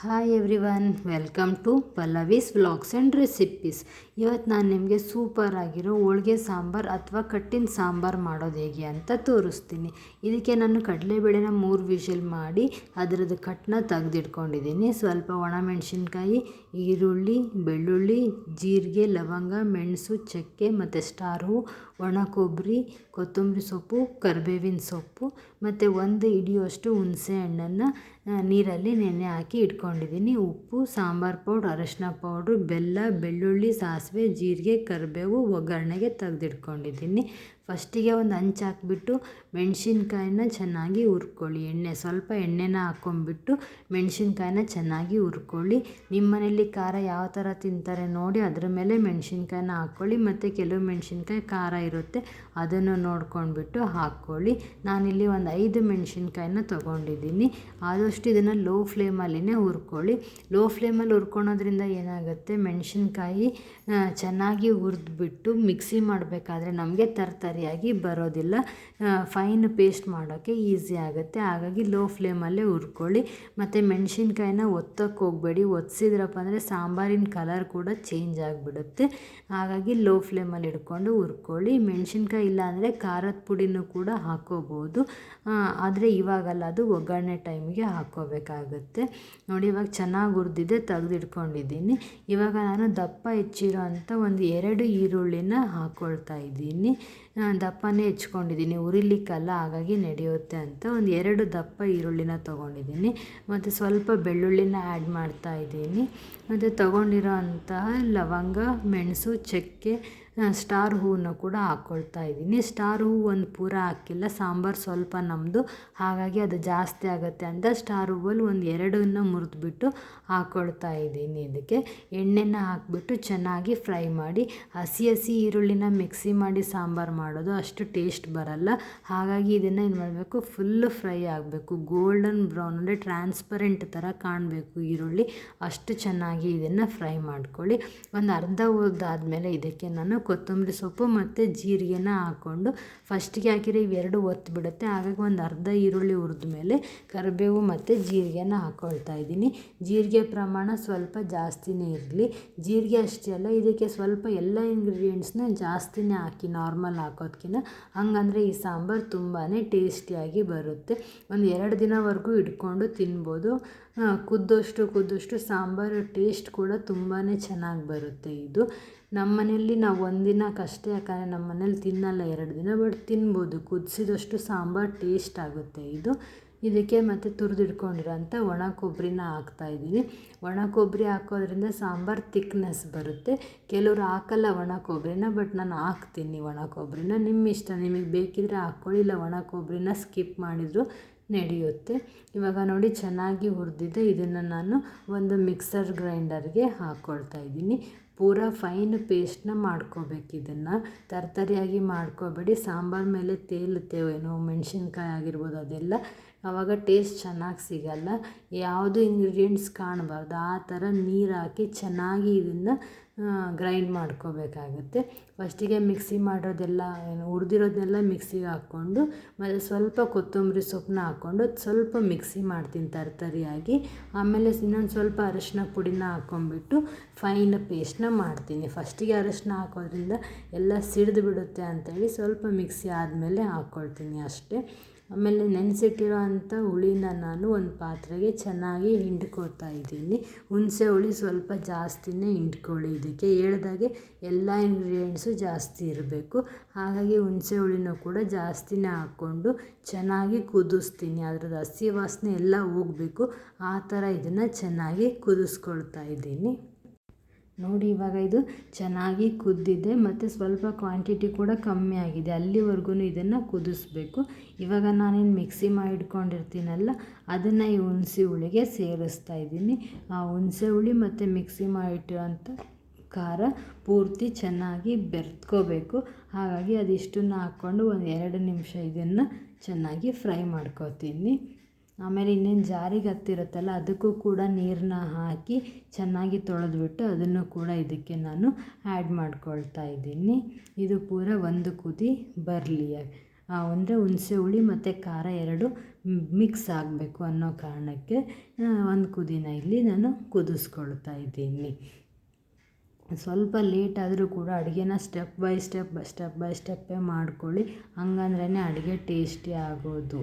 Hi everyone welcome to Pallavi's vlogs and recipes ಇವತ್ತು ನಾನು ನಿಮಗೆ ಸೂಪರ್ ಆಗಿರೋ ಹೋಳ್ಗೆ ಸಾಂಬಾರು ಅಥವಾ ಕಟ್ಟಿನ ಸಾಂಬಾರು ಮಾಡೋದು ಹೇಗೆ ಅಂತ ತೋರಿಸ್ತೀನಿ. ಇದಕ್ಕೆ ನಾನು ಕಡಲೆಬೇಳೆನ ಮೂರು ವಿಷಲ್ ಮಾಡಿ ಅದರದ್ದು ಕಟ್ನ ತೆಗೆದಿಟ್ಕೊಂಡಿದ್ದೀನಿ. ಸ್ವಲ್ಪ ಒಣಮೆಣಸಿನ್ಕಾಯಿ, ಈರುಳ್ಳಿ, ಬೆಳ್ಳುಳ್ಳಿ, ಜೀರಿಗೆ, ಲವಂಗ, ಮೆಣಸು, ಚಕ್ಕೆ ಮತ್ತು ಸ್ಟಾರ್ ಒಣ ಕೊಬ್ಬರಿ, ಕೊತ್ತಂಬರಿ ಸೊಪ್ಪು, ಕರಿಬೇವಿನ ಸೊಪ್ಪು ಮತ್ತು ಒಂದು ಹಿಡಿಯುವಷ್ಟು ಹುಣಸೆ ಹಣ್ಣನ್ನು ನೀರಲ್ಲಿ ನೆನೆ ಹಾಕಿ ಇಟ್ಕೊಂಡಿದ್ದೀನಿ. ಉಪ್ಪು, ಸಾಂಬಾರು ಪೌಡ್ರ್, ಅರಶಿನ ಪೌಡ್ರು, ಬೆಲ್ಲ, ಬೆಳ್ಳುಳ್ಳಿ, ಸಾಸಿವೆ, ಜೀರಿಗೆ, ಕರಿಬೇವು ಒಗ್ಗರಣೆಗೆ ತೆಗೆದಿಟ್ಕೊಂಡಿದ್ದೀನಿ. ಫಸ್ಟಿಗೆ ಒಂದು ಹಂಚು ಹಾಕ್ಬಿಟ್ಟು ಮೆಣಸಿನ್ಕಾಯಿನ ಚೆನ್ನಾಗಿ ಹುರ್ಕೊಳ್ಳಿ. ಎಣ್ಣೆ, ಸ್ವಲ್ಪ ಎಣ್ಣೆನ ಹಾಕ್ಕೊಂಬಿಟ್ಟು ಮೆಣಸಿನ್ಕಾಯಿನ ಚೆನ್ನಾಗಿ ಹುರ್ಕೊಳ್ಳಿ. ನಿಮ್ಮ ಮನೆಯಲ್ಲಿ ಖಾರ ಯಾವ ಥರ ತಿಂತಾರೆ ನೋಡಿ, ಅದ್ರ ಮೇಲೆ ಮೆಣಸಿನ್ಕಾಯಿನ ಹಾಕ್ಕೊಳ್ಳಿ. ಮತ್ತು ಕೆಲವು ಮೆಣಸಿನ್ಕಾಯಿ ಖಾರ ಇರುತ್ತೆ, ಅದನ್ನು ನೋಡ್ಕೊಂಡ್ಬಿಟ್ಟು ಹಾಕ್ಕೊಳ್ಳಿ. ನಾನಿಲ್ಲಿ ಒಂದು ಐದು ಮೆಣಸಿನ್ಕಾಯಿನ ತೊಗೊಂಡಿದ್ದೀನಿ. ಆದಷ್ಟು ಇದನ್ನು ಲೋ ಫ್ಲೇಮಲ್ಲಿನೇ ಹುರ್ಕೊಳ್ಳಿ. ಲೋ ಫ್ಲೇಮಲ್ಲಿ ಹುರ್ಕೊಳೋದ್ರಿಂದ ಏನಾಗುತ್ತೆ, ಮೆಣಸಿನ್ಕಾಯಿ ಚೆನ್ನಾಗಿ ಹುರಿದ್ಬಿಟ್ಟು ಮಿಕ್ಸಿ ಮಾಡಬೇಕಾದ್ರೆ ನಮಗೆ ತರಕಾರಿಯಾಗಿ ಬರೋದಿಲ್ಲ. ಫೈನ್ ಪೇಸ್ಟ್ ಮಾಡೋಕ್ಕೆ ಈಸಿ ಆಗುತ್ತೆ. ಹಾಗಾಗಿ ಲೋ ಫ್ಲೇಮಲ್ಲೇ ಹುರ್ಕೊಳ್ಳಿ. ಮತ್ತು ಮೆಣಸಿನ್ಕಾಯಿನ ಒತ್ತಕ್ಕೆ ಹೋಗಬೇಡಿ. ಒತ್ತಿಸಿದ್ರಪ್ಪ ಅಂದರೆ ಸಾಂಬಾರಿನ ಕಲರ್ ಕೂಡ ಚೇಂಜ್ ಆಗಿಬಿಡುತ್ತೆ. ಹಾಗಾಗಿ ಲೋ ಫ್ಲೇಮಲ್ಲಿ ಇಟ್ಕೊಂಡು ಹುರ್ಕೊಳ್ಳಿ. ಮೆಣಸಿನ್ಕಾಯಿ ಇಲ್ಲ ಅಂದರೆ ಖಾರದ ಪುಡಿನೂ ಕೂಡ ಹಾಕೋಬೋದು. ಆದರೆ ಇವಾಗಲ್ಲ, ಅದು ಒಗ್ಗರಣೆ ಟೈಮಿಗೆ ಹಾಕೋಬೇಕಾಗುತ್ತೆ. ನೋಡಿ, ಇವಾಗ ಚೆನ್ನಾಗಿ ಹುರಿದಿದೆ ತೆಗೆದಿಟ್ಕೊಂಡಿದ್ದೀನಿ ಇವಾಗ ನಾನು ದಪ್ಪ ಹೆಚ್ಚಿರೋ ಅಂಥ ಒಂದು ಎರಡು ಈರುಳ್ಳಿನ ಹಾಕ್ಕೊಳ್ತಾ ಇದ್ದೀನಿ. ದಪ್ಪನೇ ಹೆಚ್ಕೊಂಡಿದ್ದೀನಿ. ಉರಿಲಿಕ್ಕಲ್ಲ, ಹಾಗಾಗಿ ನಡೆಯುತ್ತೆ ಅಂತ ಒಂದು ಎರಡು ದಪ್ಪ ಈರುಳ್ಳಿನ ತೊಗೊಂಡಿದ್ದೀನಿ. ಮತ್ತು ಸ್ವಲ್ಪ ಬೆಳ್ಳುಳ್ಳಿನ ಆ್ಯಡ್ ಮಾಡ್ತಾ ಇದ್ದೀನಿ. ಮತ್ತು ತೊಗೊಂಡಿರೋ ಅಂತಹ ಲವಂಗ, ಮೆಣಸು, ಚಕ್ಕೆ ಸ್ಟಾರ್ ಹೂವನ್ನು ಕೂಡ ಹಾಕ್ಕೊಳ್ತಾ ಇದ್ದೀನಿ. ಸ್ಟಾರ್ ಹೂವು ಒಂದು ಪೂರ ಹಾಕಿಲ್ಲ, ಸಾಂಬಾರು ಸ್ವಲ್ಪ ನಮ್ಮದು ಹಾಗಾಗಿ ಅದು ಜಾಸ್ತಿ ಆಗುತ್ತೆ ಅಂತ ಸ್ಟಾರ್ ಹೂವಲ್ಲಿ ಒಂದು ಎರಡನ್ನು ಮುರಿದ್ಬಿಟ್ಟು ಹಾಕ್ಕೊಳ್ತಾ ಇದ್ದೀನಿ ಇದಕ್ಕೆ. ಎಣ್ಣೆನ ಹಾಕಿಬಿಟ್ಟು ಚೆನ್ನಾಗಿ ಫ್ರೈ ಮಾಡಿ, ಹಸಿ ಹಸಿ ಈರುಳ್ಳಿನ ಮಿಕ್ಸಿ ಮಾಡಿ ಸಾಂಬಾರು ಮಾಡೋದು ಅಷ್ಟು ಟೇಸ್ಟ್ ಬರಲ್ಲ. ಹಾಗಾಗಿ ಇದನ್ನು ಏನು ಮಾಡಬೇಕು ಫುಲ್ಲು ಫ್ರೈ ಆಗಬೇಕು. ಗೋಲ್ಡನ್ ಬ್ರೌನ್ ಅಂದರೆ ಟ್ರಾನ್ಸ್ಪರೆಂಟ್ ಥರ ಕಾಣಬೇಕು ಈರುಳ್ಳಿ. ಅಷ್ಟು ಚೆನ್ನಾಗಿ ಇದನ್ನು ಫ್ರೈ ಮಾಡ್ಕೊಳ್ಳಿ. ಒಂದು ಅರ್ಧ ಹುರಿದಾದ್ಮೇಲೆ ಇದಕ್ಕೆ ನಾನು ಕೊತ್ತಂಬರಿ ಸೊಪ್ಪು ಮತ್ತು ಜೀರಿಗೆನ ಹಾಕ್ಕೊಂಡು ಫಸ್ಟಿಗೆ ಹಾಕಿದ್ರೆ ಇವೆರಡು ಒತ್ತು ಬಿಡುತ್ತೆ. ಹಾಗಾಗಿ ಒಂದು ಅರ್ಧ ಈರುಳ್ಳಿ ಹುರಿದ ಮೇಲೆ ಕರಿಬೇವು ಮತ್ತು ಜೀರಿಗೆನ ಹಾಕ್ಕೊಳ್ತಾ ಇದ್ದೀನಿ. ಜೀರಿಗೆ ಪ್ರಮಾಣ ಸ್ವಲ್ಪ ಜಾಸ್ತಿನೇ ಇರಲಿ. ಜೀರಿಗೆ ಅಷ್ಟೇ ಅಲ್ಲ, ಇದಕ್ಕೆ ಸ್ವಲ್ಪ ಎಲ್ಲ ಇಂಗ್ರೀಡಿಯೆಂಟ್ಸ್ನ ಜಾಸ್ತಿನೇ ಹಾಕಿ ನಾರ್ಮಲ್ ಹಾಕೋದ್ಕಿಂತ ಹಂಗಂದರೆ ಈ ಸಾಂಬಾರು ತುಂಬಾ ಟೇಸ್ಟಿಯಾಗಿ ಬರುತ್ತೆ. ಒಂದು ಎರಡು ದಿನವರೆಗೂ ಇಟ್ಕೊಂಡು ತಿನ್ಬೋದು. ಕುದ್ದಷ್ಟು ಕುದ್ದಷ್ಟು ಸಾಂಬಾರು ಟೇಸ್ಟ್ ಕೂಡ ತುಂಬಾ ಚೆನ್ನಾಗಿ ಬರುತ್ತೆ ಇದು. ನಮ್ಮ ಮನೆಯಲ್ಲಿ ನಾವು ಒಂದಿನಕ್ಕಷ್ಟೇ ಯಾಕಂದರೆ ನಮ್ಮ ಮನೇಲಿ ತಿನ್ನಲ್ಲ, ಎರಡು ದಿನ ಬಟ್ ತಿನ್ಬೋದು. ಕುದಿಸಿದಷ್ಟು ಸಾಂಬಾರು ಟೇಸ್ಟ್ ಆಗುತ್ತೆ ಇದು. ಇದಕ್ಕೆ ಮತ್ತು ತುರಿದಿಟ್ಕೊಂಡಿರೋಂಥ ಒಣ ಕೊಬ್ಬರಿನ ಹಾಕ್ತಾಯಿದ್ದೀನಿ ಒಣ ಕೊಬ್ಬರಿ ಹಾಕೋದ್ರಿಂದ ಸಾಂಬಾರು ತಿಕ್ನೆಸ್ ಬರುತ್ತೆ. ಕೆಲವರು ಹಾಕಲ್ಲ ಒಣ ಕೊಬ್ಬರಿನ ಬಟ್ ನಾನು ಹಾಕ್ತೀನಿ ಒಣ ಕೊಬ್ಬರಿನ ನಿಮ್ಮ ಇಷ್ಟ ನಿಮಗೆ ಬೇಕಿದ್ದರೆ ಹಾಕ್ಕೊಳ್ಳಿ. ಇಲ್ಲ ಒಣ ಕೊಬ್ಬರಿನ ಸ್ಕಿಪ್ ಮಾಡಿದರೂ ನಡೆಯುತ್ತೆ. ಇವಾಗ ನೋಡಿ ಚೆನ್ನಾಗಿ ಹುರಿದಿದೆ. ಇದನ್ನು ನಾನು ಒಂದು ಮಿಕ್ಸರ್ ಗ್ರೈಂಡರ್ಗೆ ಹಾಕ್ಕೊಳ್ತಾ ಇದ್ದೀನಿ. ಪೂರ ಫೈನ್ ಪೇಸ್ಟ್ನ ಮಾಡ್ಕೋಬೇಕು ಇದನ್ನು. ತರ್ತರಿಯಾಗಿ ಮಾಡ್ಕೋಬೇಡಿ. ಸಾಂಬಾರು ಮೇಲೆ ತೇಲುತ್ತೆ ಏನೋ ಮೆಣಸಿನ್ಕಾಯಿ ಆಗಿರ್ಬೋದು ಅದೆಲ್ಲ. ಆವಾಗ ಟೇಸ್ಟ್ ಚೆನ್ನಾಗಿ ಸಿಗಲ್ಲ. ಯಾವುದು ಇಂಗ್ರೀಡಿಯೆಂಟ್ಸ್ ಕಾಣಬಾರ್ದು, ಆ ಥರ ನೀರು ಹಾಕಿ ಚೆನ್ನಾಗಿ ಇದನ್ನು ಗ್ರೈಂಡ್ ಮಾಡ್ಕೋಬೇಕಾಗುತ್ತೆ. ಫಸ್ಟಿಗೆ ಮಿಕ್ಸಿ ಮಾಡೋದೆಲ್ಲ ಏನು ಮಿಕ್ಸಿಗೆ ಹಾಕ್ಕೊಂಡು, ಮತ್ತು ಸ್ವಲ್ಪ ಕೊತ್ತಂಬರಿ ಸೊಪ್ಪನ್ನ ಹಾಕ್ಕೊಂಡು ಸ್ವಲ್ಪ ಮಿಕ್ಸಿ ಮಾಡ್ತೀನಿ ತರ್ತರಿಯಾಗಿ. ಆಮೇಲೆ ಇನ್ನೊಂದು ಸ್ವಲ್ಪ ಅರಶಿನ ಪುಡಿನ ಹಾಕ್ಕೊಂಡ್ಬಿಟ್ಟು ಫೈನ್ ಪೇಸ್ಟ್ನ ಮಾಡ್ತೀನಿ. ಫಸ್ಟಿಗೆ ಅರಶಿನ ಹಾಕೋದ್ರಿಂದ ಎಲ್ಲ ಸಿಡಿದು ಬಿಡುತ್ತೆ ಅಂತೇಳಿ ಸ್ವಲ್ಪ ಮಿಕ್ಸಿ ಆದಮೇಲೆ ಹಾಕ್ಕೊಳ್ತೀನಿ ಅಷ್ಟೇ. ಆಮೇಲೆ ನೆನೆಸಿಟ್ಟಿರೋ ಅಂಥ ಹುಳಿನ ನಾನು ಒಂದು ಪಾತ್ರೆಗೆ ಚೆನ್ನಾಗಿ ಹಿಂಡ್ಕೊಳ್ತಾ ಇದ್ದೀನಿ. ಹುಣಸೆ ಹುಳಿ ಸ್ವಲ್ಪ ಜಾಸ್ತಿನೇ ಹಿಂಡ್ಕೊಳ್ಳಿ ಇದಕ್ಕೆ. ಹೇಳ್ದಾಗೆ ಎಲ್ಲ ಇಂಗ್ರೀಡಿಯೆಂಟ್ಸು ಜಾಸ್ತಿ ಇರಬೇಕು. ಹಾಗಾಗಿ ಹುಣಸೆ ಹುಳಿನೂ ಕೂಡ ಜಾಸ್ತಿನೇ ಹಾಕ್ಕೊಂಡು ಚೆನ್ನಾಗಿ ಕುದಿಸ್ತೀನಿ. ಅದ್ರದ್ದು ಹಸಿ ವಾಸನೆ ಎಲ್ಲ ಹೋಗಬೇಕು. ಆ ಥರ ಇದನ್ನು ಚೆನ್ನಾಗಿ ಕುದಿಸ್ಕೊಳ್ತಾ ಇದ್ದೀನಿ. ನೋಡಿ, ಇವಾಗ ಇದು ಚೆನ್ನಾಗಿ ಕುದ್ದಿದೆ ಮತ್ತು ಸ್ವಲ್ಪ ಕ್ವಾಂಟಿಟಿ ಕೂಡ ಕಮ್ಮಿ ಆಗಿದೆ. ಅಲ್ಲಿವರೆಗೂ ಇದನ್ನು ಕುದಿಸ್ಬೇಕು. ಇವಾಗ ನಾನೇನು ಮಿಕ್ಸಿ ಮಾಡಿ ಇಟ್ಕೊಂಡಿರ್ತೀನಲ್ಲ, ಅದನ್ನು ಈ ಹುಣಸೆ ಹುಳಿಗೆ ಸೇರಿಸ್ತಾ ಇದ್ದೀನಿ. ಆ ಹುಣಸೆ ಹುಳಿ ಮತ್ತು ಮಿಕ್ಸಿ ಮಾಡಿಟ್ಟಿರೋಂಥ ಖಾರ ಪೂರ್ತಿ ಚೆನ್ನಾಗಿ ಬೆರೆತ್ಕೋಬೇಕು. ಹಾಗಾಗಿ ಅದಿಷ್ಟನ್ನು ಹಾಕ್ಕೊಂಡು ಒಂದು ಎರಡು ನಿಮಿಷ ಇದನ್ನು ಚೆನ್ನಾಗಿ ಫ್ರೈ ಮಾಡ್ಕೋತೀನಿ. ಆಮೇಲೆ ಇನ್ನೇನು ಜಾರಿಗೆ ಹತ್ತಿರುತ್ತಲ್ಲ, ಅದಕ್ಕೂ ಕೂಡ ನೀರನ್ನ ಹಾಕಿ ಚೆನ್ನಾಗಿ ತೊಳೆದ್ಬಿಟ್ಟು ಅದನ್ನು ಕೂಡ ಇದಕ್ಕೆ ನಾನು ಆ್ಯಡ್ ಮಾಡ್ಕೊಳ್ತಾ ಇದ್ದೀನಿ. ಇದು ಪೂರ ಒಂದು ಕುದಿ ಬರಲಿ ಅಂದರೆ ಹುಣಸೆ ಹುಳಿ ಮತ್ತು ಖಾರ ಎರಡು ಮಿಕ್ಸ್ ಆಗಬೇಕು ಅನ್ನೋ ಕಾರಣಕ್ಕೆ ಒಂದು ಕುದಿನ ಇಲ್ಲಿ ನಾನು ಕುದಿಸ್ಕೊಳ್ತಾ ಇದ್ದೀನಿ. ಸ್ವಲ್ಪ ಲೇಟ್ ಆದರೂ ಕೂಡ ಅಡುಗೆನ step by step step by ಸ್ಟೆಪ್ಪೇ ಮಾಡ್ಕೊಳ್ಳಿ ಹಂಗಂದ್ರೇ ಅಡುಗೆ ಟೇಸ್ಟಿ ಆಗೋದು.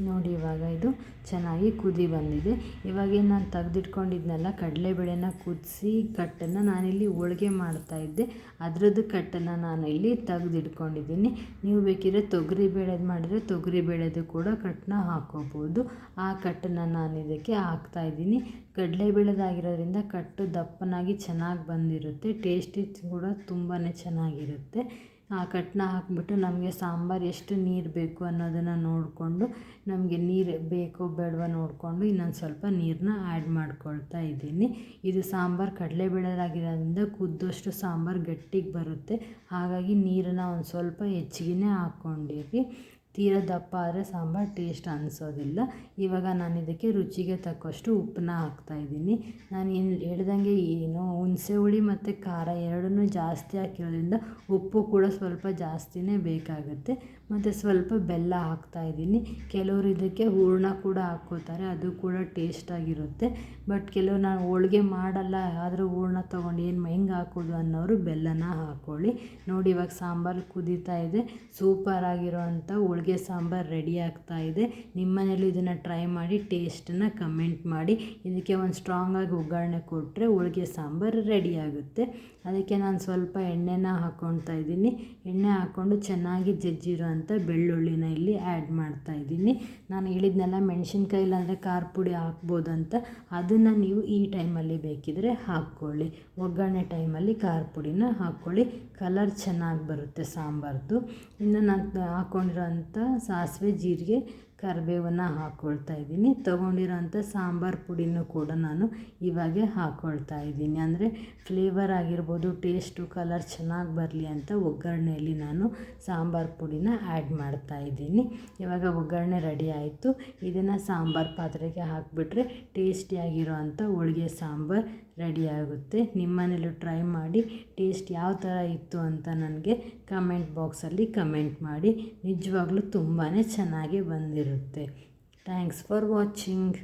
ನೋಡಿ, ಇವಾಗ ಇದು ಚೆನ್ನಾಗಿ ಕುದಿ ಬಂದಿದೆ. ಇವಾಗೇನು ನಾನು ತೆಗ್ದಿಟ್ಕೊಂಡಿದ್ನಲ್ಲ, ಕಡಲೆಬೇಳೆನ ಕುದಿಸಿ ಕಟ್ಟನ್ನು ನಾನಿಲ್ಲಿ ಮಾಡ್ತಾ ಮಾಡ್ತಾಯಿದ್ದೆ ಅದರದ್ದು ಕಟ್ಟನ್ನು ನಾನು ಇಲ್ಲಿ ತೆಗ್ದಿಟ್ಕೊಂಡಿದ್ದೀನಿ. ನೀವು ಬೇಕಿದ್ರೆ ತೊಗರಿ ಬೇಳೆದು ಮಾಡಿದರೆ ತೊಗರಿ ಬೇಳೆದು ಕೂಡ ಕಟ್ಟನ್ನ ಹಾಕ್ಕೋಬೋದು ಆ ಕಟ್ಟನ್ನು ನಾನು ಇದಕ್ಕೆ ಹಾಕ್ತಾಯಿದ್ದೀನಿ ಕಡಲೆಬೇಳೆದಾಗಿರೋದ್ರಿಂದ ಕಟ್ಟು ದಪ್ಪನಾಗಿ ಚೆನ್ನಾಗಿ ಬಂದಿರುತ್ತೆ. ಟೇಸ್ಟಿ ಕೂಡ ತುಂಬಾ ಚೆನ್ನಾಗಿರುತ್ತೆ. ಆ ಕಟ್ನ ಹಾಕ್ಬಿಟ್ಟು ನಮಗೆ ಸಾಂಬಾರು ಎಷ್ಟು ನೀರು ಬೇಕು ಅನ್ನೋದನ್ನು ನೋಡಿಕೊಂಡು, ನಮಗೆ ನೀರು ಬೇಕೋ ಬೇಡವೋ ನೋಡಿಕೊಂಡು ಇನ್ನೊಂದು ಸ್ವಲ್ಪ ನೀರನ್ನ ಆ್ಯಡ್ ಮಾಡ್ಕೊಳ್ತಾ ಇದ್ದೀನಿ. ಇದು ಸಾಂಬಾರು ಕಡಲೆಬೇಳೆದಾಗಿರೋದ್ರಿಂದ ಕುದ್ದಷ್ಟು ಸಾಂಬಾರು ಗಟ್ಟಿಗೆ ಬರುತ್ತೆ. ಹಾಗಾಗಿ ನೀರನ್ನು ಒಂದು ಸ್ವಲ್ಪ ಹೆಚ್ಚಿಗೆನೇ ಹಾಕ್ಕೊಂಡಿರಿ ತೀರ ದಪ್ಪ ಆದರೆ ಸಾಂಬಾರು ಟೇಸ್ಟ್ ಅನಿಸೋದಿಲ್ಲ. ಇವಾಗ ನಾನು ಇದಕ್ಕೆ ರುಚಿಗೆ ತಕ್ಕಷ್ಟು ಉಪ್ಪನ್ನ ಹಾಕ್ತಾಯಿದ್ದೀನಿ ನಾನು ಏನು ಹೇಳ್ದಂಗೆ ಏನು ಹುಣಸೆ ಹುಳಿ ಮತ್ತು ಖಾರ ಎರಡನ್ನೂ ಜಾಸ್ತಿ ಹಾಕಿರೋದ್ರಿಂದ ಉಪ್ಪು ಕೂಡ ಸ್ವಲ್ಪ ಜಾಸ್ತಿನೇ ಬೇಕಾಗುತ್ತೆ. ಮತ್ತು ಸ್ವಲ್ಪ ಬೆಲ್ಲ ಹಾಕ್ತಾಯಿದ್ದೀನಿ ಕೆಲವರು ಇದಕ್ಕೆ ಹೂರ್ಣ ಕೂಡ ಹಾಕ್ಕೋತಾರೆ, ಅದು ಕೂಡ ಟೇಸ್ಟಾಗಿರುತ್ತೆ ಬಟ್ ಕೆಲವರು ನಾನು ಹೋಳ್ಗೆ ಮಾಡಲ್ಲ, ಆದರೂ ಹೂರ್ಣ ತೊಗೊಂಡು ಏನು ಹೆಂಗೆ ಹಾಕೋದು ಅನ್ನೋರು ಬೆಲ್ಲನ ಹಾಕ್ಕೊಳ್ಳಿ ನೋಡಿ ಇವಾಗ ಸಾಂಬಾರು ಕುದೀತಾ ಇದೆ. ಸೂಪರ್ ಆಗಿರೋ ಸಾಂಬಾರು ರೆಡಿ ಆಗ್ತಾ ಇದೆ. ನಿಮ್ಮ ಮನೇಲೂ ಇದನ್ನು ಟ್ರೈ ಮಾಡಿ ಟೇಸ್ಟನ್ನು ಕಮೆಂಟ್ ಮಾಡಿ. ಇದಕ್ಕೆ ಒಂದು ಸ್ಟ್ರಾಂಗಾಗಿ ಒಗ್ಗರಣೆ ಕೊಟ್ಟರೆ ಹೋಳಿಗೆ ಸಾಂಬಾರು ರೆಡಿ ಆಗುತ್ತೆ. ಅದಕ್ಕೆ ನಾನು ಸ್ವಲ್ಪ ಎಣ್ಣೆನ ಹಾಕ್ಕೊಳ್ತಾ ಇದ್ದೀನಿ. ಎಣ್ಣೆ ಹಾಕ್ಕೊಂಡು ಚೆನ್ನಾಗಿ ಜಜ್ಜಿರೋ ಅಂಥ ಬೆಳ್ಳುಳ್ಳಿನ ಇಲ್ಲಿ ಆ್ಯಡ್ ಮಾಡ್ತಾ ಇದ್ದೀನಿ. ನಾನು ಹೇಳಿದ್ನೆಲ್ಲ ಮೆಣಸಿನ್ಕಾಯಿ ಇಲ್ಲಾಂದರೆ ಖಾರ ಪುಡಿ ಹಾಕ್ಬೋದಂತ ಅದನ್ನು ನೀವು ಈ ಟೈಮಲ್ಲಿ ಬೇಕಿದ್ರೆ ಹಾಕ್ಕೊಳ್ಳಿ. ಒಗ್ಗರಣೆ ಟೈಮಲ್ಲಿ ಖಾರ ಪುಡಿನ ಹಾಕ್ಕೊಳ್ಳಿ. ಕಲರ್ ಚೆನ್ನಾಗಿ ಬರುತ್ತೆ ಸಾಂಬಾರ್ದು. ಇನ್ನು ನಾನು ಹಾಕ್ಕೊಂಡಿರೋ ಸಾಸಿವೆ ಜೀರಿಗೆ ಕರಿಬೇವನ್ನ ಹಾಕ್ಕೊಳ್ತಾ ಇದ್ದೀನಿ. ತೊಗೊಂಡಿರೋಂಥ ಸಾಂಬಾರು ಪುಡಿನೂ ಕೂಡ ನಾನು ಇವಾಗೆ ಹಾಕ್ಕೊಳ್ತಾ ಇದ್ದೀನಿ. ಅಂದರೆ ಫ್ಲೇವರ್ ಆಗಿರ್ಬೋದು ಟೇಸ್ಟು ಕಲರ್ ಚೆನ್ನಾಗಿ ಬರಲಿ ಅಂತ ಒಗ್ಗರಣೆಯಲ್ಲಿ ನಾನು ಸಾಂಬಾರು ಪುಡಿನ ಆ್ಯಡ್ ಮಾಡ್ತಾ ಇದ್ದೀನಿ. ಇವಾಗ ಒಗ್ಗರಣೆ ರೆಡಿ ಆಯಿತು. ಇದನ್ನು ಸಾಂಬಾರು ಪಾತ್ರೆಗೆ ಹಾಕಿಬಿಟ್ರೆ ಟೇಸ್ಟಿಯಾಗಿರೋ ಅಂಥ ಹೋಳ್ಗೆ ಸಾಂಬಾರು ರೆಡಿ ಆಗುತ್ತೆ. ನಿಮ್ಮನೇಲೂ ಟ್ರೈ ಮಾಡಿ ಟೇಸ್ಟ್ ಯಾವ ಥರ ಇತ್ತು ಅಂತ ನನಗೆ ಕಮೆಂಟ್ ಬಾಕ್ಸಲ್ಲಿ ಕಮೆಂಟ್ ಮಾಡಿ. ನಿಜವಾಗ್ಲೂ ತುಂಬಾ ಚೆನ್ನಾಗಿ ಬಂದಿರುತ್ತೆ. Thanks for watching